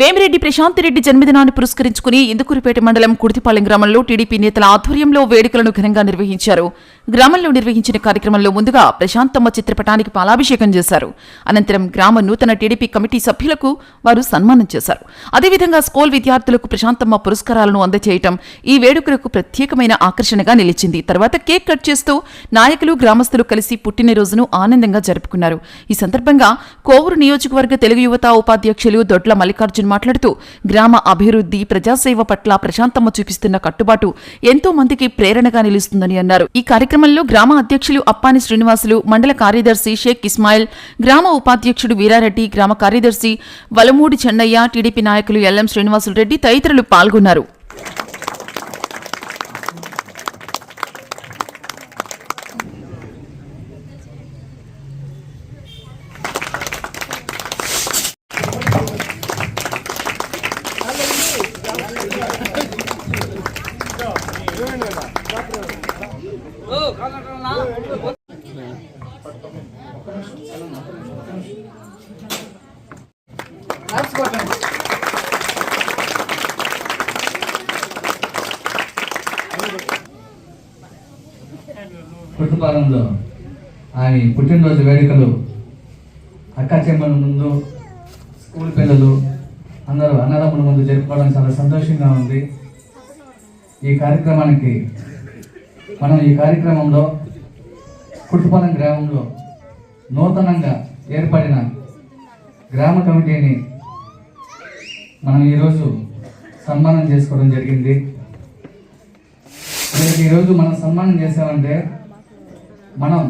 వేమిరెడ్డి ప్రశాంతిరెడ్డి జన్మదినాన్ని పురస్కరించుకుని ఇందుకూరుపేట మండలం కుడితిపాలెం గ్రామంలో టీడీపీ నేతల ఆధ్వర్యంలో వేడుకలను ఘనంగా నిర్వహించారు. గ్రామంలో నిర్వహించిన కార్యక్రమంలో ముందుగా ప్రశాంతమ్మ చిత్రపటానికి పాలాభిషేకం చేశారు. అనంతరం గ్రామ నూతన టీడీపీ కమిటీ సభ్యులకు వారు సన్మానం చేశారు. అదేవిధంగా స్కూల్ విద్యార్థులకు ప్రశాంతమ్మ పురస్కారాలను అందజేయటం ఈ వేడుకలకు ప్రత్యేకమైన ఆకర్షణగా నిలిచింది. తర్వాత కేక్ కట్ చేస్తూ నాయకులు గ్రామస్తులు కలిసి పుట్టినరోజును ఆనందంగా జరుపుకున్నారు. ఈ సందర్భంగా కోవూరు నియోజకవర్గ తెలుగు యువత ఉపాధ్యక్షులు దొడ్ల మల్లికార్జున్ మాట్లాడుతూ గ్రామ అభివృద్ధి ప్రజాసేవ పట్ల ప్రశాంతమ్మ చూపిస్తున్న కట్టుబాటు ఎంతో మందికి ప్రేరణగా నిలుస్తుందని అన్నారు. ఈ కార్యక్రమంలో గ్రామ అధ్యక్షులు అప్పాని శ్రీనివాసులు మండల కార్యదర్శి షేక్ ఇస్మాయిల్ గ్రామ ఉపాధ్యక్షుడు వీరారెడ్డి గ్రామ కార్యదర్శి వలమూడి చెన్నయ్య టీడీపీ నాయకులు ఎల్ఎం శ్రీనివాసులు రెడ్డి తదితరులు పాల్గొన్నారు. పుట్టుపాలంలో ఆయన పుట్టినరోజు వేడుకలు అక్క చెమ్మల ముందు స్కూల్ పిల్లలు అందరూ అన్నదమ్ముల ముందు జరుపుకోవడం చాలా సంతోషంగా ఉంది. ఈ కార్యక్రమానికి మనం ఈ కార్యక్రమంలో కుట్టుపాలెం గ్రామంలో నూతనంగా ఏర్పడిన గ్రామ కమిటీని మనం ఈరోజు సన్మానం చేసుకోవడం జరిగింది. వీరికి ఈరోజు మనం సన్మానం చేసామంటే మనం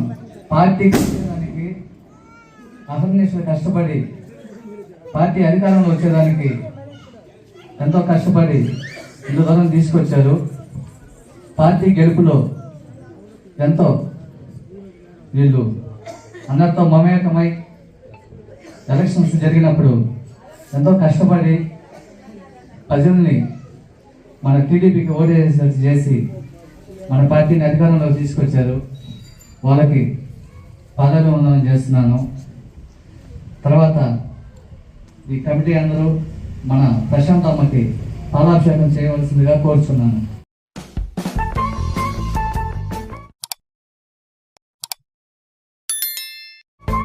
పార్టీకి వచ్చేదానికి అహర్నిశలు కష్టపడి పార్టీ అధికారంలో వచ్చేదానికి ఎంతో కష్టపడి ఇంత దూరం తీసుకొచ్చారు. పార్టీ గెలుపులో ఎంతో? వీళ్ళు అందరితో మమేకమై ఎలక్షన్స్ జరిగినప్పుడు ఎంతో కష్టపడి ప్రజల్ని మన టీడీపీకి ఓటేసి చేసి మన పార్టీని అధికారంలోకి తీసుకొచ్చారు. వాళ్ళకి పాదాభివందనం చేస్తున్నాను. తర్వాత ఈ కమిటీ అందరూ మన ప్రశాంత్ అమ్మకి పాలాభిషేకం చేయవలసిందిగా కోరుచున్నాను.